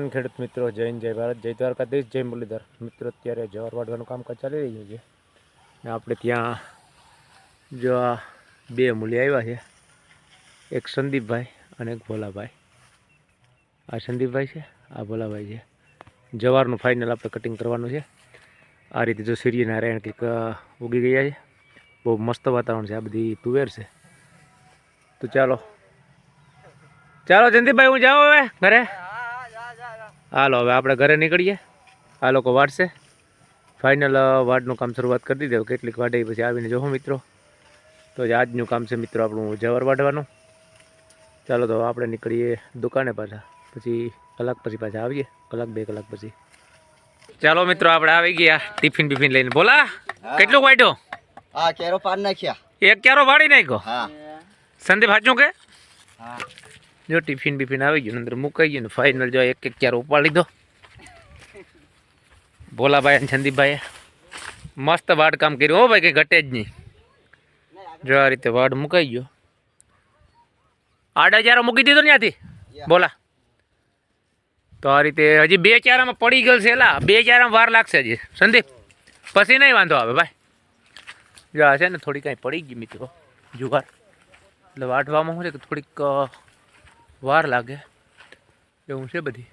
ખેડૂત મિત્રો, જય જય ભારત, જય દ્વારકાધીશ, જય મુરલીધર. મિત્રો, અત્યારે જવાર વાઢવાનું કામકાજ ચાલી રહ્યું છે. ને આપણે ત્યાં જો આ બે મૂલી આવ્યા છે. એક સંદીપભાઈ અને એક ભોલાભાઈ. આ સંદીપભાઈ છે, આ ભોલાભાઈ છે. જવારનું ફાઇનલ આપણે કટિંગ કરવાનું છે. આ રીતે જો સૂર્યનારાયણ કંઈક ઉગી ગયા છે. બહુ મસ્ત વાતાવરણ છે, આ બધી તુવેર છે. તો ચાલો. ચાલો જયંતિભાઈ, હું જાઉં હવે ઘરે. હાલો હવે આપણે ઘરે નીકળીએ. આ લોકો વાટશે. ફાઇનલ વાડનું કામ શરૂઆત કરી દીધું. કેટલીક વાડે પછી આવીને જોહો મિત્રો. તો જ આજનું કામ છે મિત્રો આપણું જવર વાઢવાનું. ચાલો તો આપણે નીકળીએ દુકાને પાછા. પછી કલાક પછી પાછા આવીએ. કલાક બે કલાક પછી. ચાલો મિત્રો આપણે આવી ગયા. ટિફિન બિફિન લઈને. બોલા કેટલું વાટ્યો હા કેરો પાર નાખ્યા. એક ક્યારો વાળી નાખ્યો? હા. સંદીપ હાચું કે? હા. જો ટિફિન બિફિન આવી ગયું અંદર મુકાઈ ગયું ને ફાઇનલ જો એક એક ક્યારો ઉપાડી લીધો. ભોલાભાઈ અને સંદીપભાઈએ મસ્ત વાડ કામ કર્યું. હો ભાઈ કંઈ ઘટે જ નહીં. જો આ રીતે વાડ મુકાઈ ગયો. આડા ચારો મૂકી દીધો ત્યાંથી. બોલા. તો આ રીતે હજી બે ચારામાં પડી ગયેલ છે એલા. બે ચારામાં વાર લાગશે હજી. સંદીપ પછી નહીં વાંધો આવે ભાઈ. જો આ છે ને થોડી કાંઈ પડી ગઈ મિત્રો જુગાર. એટલે વાઢવામાં શું છે કે થોડીક વાર લાગે. એવું છે બધી.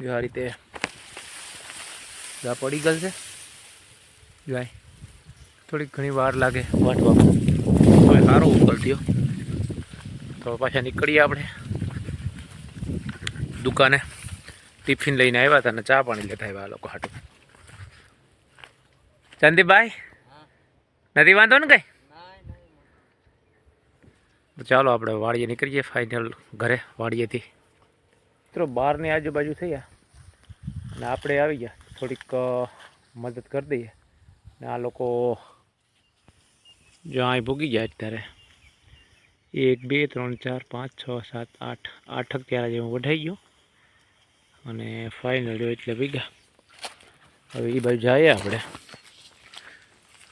જો આ રીતે પડી ગયેલ છે. જો થોડીક ઘણી વાર લાગે વાંચવામાં. હવે સારો થયો. તો પાછા નીકળીએ આપણે દુકાને. ટિફિન લઈને આવ્યા હતા અને ચા પાણી લેતા આવ્યા લોકો હાટું. સંદીપભાઈ નથી વાંધો ને કઈ? તો ચાલો આપણે વાડીએ નીકળીએ ફાઇનલ ઘરે વાડીએથી. મિત્રો, બહારની આજુબાજુ થયા અને આપણે આવી ગયા. થોડીક મદદ કરી દઈએ. ને આ લોકો જો અહીં ભૂગી ગયા અત્યારે. એક, બે, ત્રણ, ચાર, પાંચ, છ, સાત, આઠ આઠક ત્યારે જેવું વઢાઈ ગયો. અને ફાઇનલ જો એટલે ભીગા. હવે એ બાજુ જઈએ આપણે.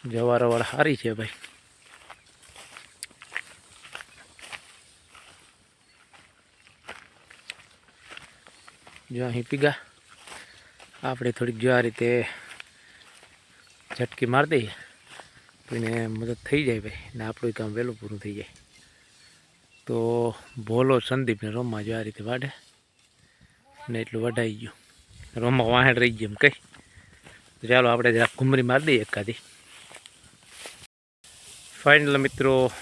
જવારવાળ સારી છે ભાઈ. જો અહીં પીગા. આપણે થોડીક જો આ રીતે ઝટકી મારી દઈએ. તો એને મદદ થઈ જાય ભાઈ. ને આપણું કામ વહેલું પૂરું થઈ જાય. તો ભોલો સંદીપને રોમમાં જો આ રીતે વાઢે. ને એટલું વઢાઈ ગયું. રમવા વાહણ રહી ગયું એમ કંઈ તો ચાલો આપણે જરાક ઘુમરી મારી દઈએ એકાદી. ફાઇનલ મિત્રો,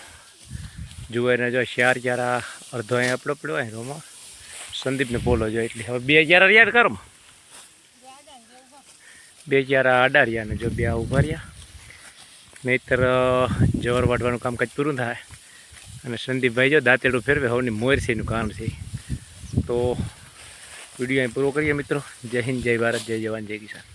જુઓ એને જો શિયાર, ચારા અડધો અહીં આપણો પડ્યો અહીં રોમાં સંદીપને બોલો જો એટલે હવે બે હજાર યાદ કરો બે હજાર આડા રહ્યા ને જો બે ઊભા રહ્યા. નહીતર જવર કામ કામકાજ પૂરું થાય. અને સંદીપભાઈ જો દાંતેડું ફેરવે, હવની મોરસીનું કામ છે. તો વીડિયો અહીં પૂરો કરીએ મિત્રો. જય હિન્દ, જય ભારત, જય જવાન, જય કિસાન.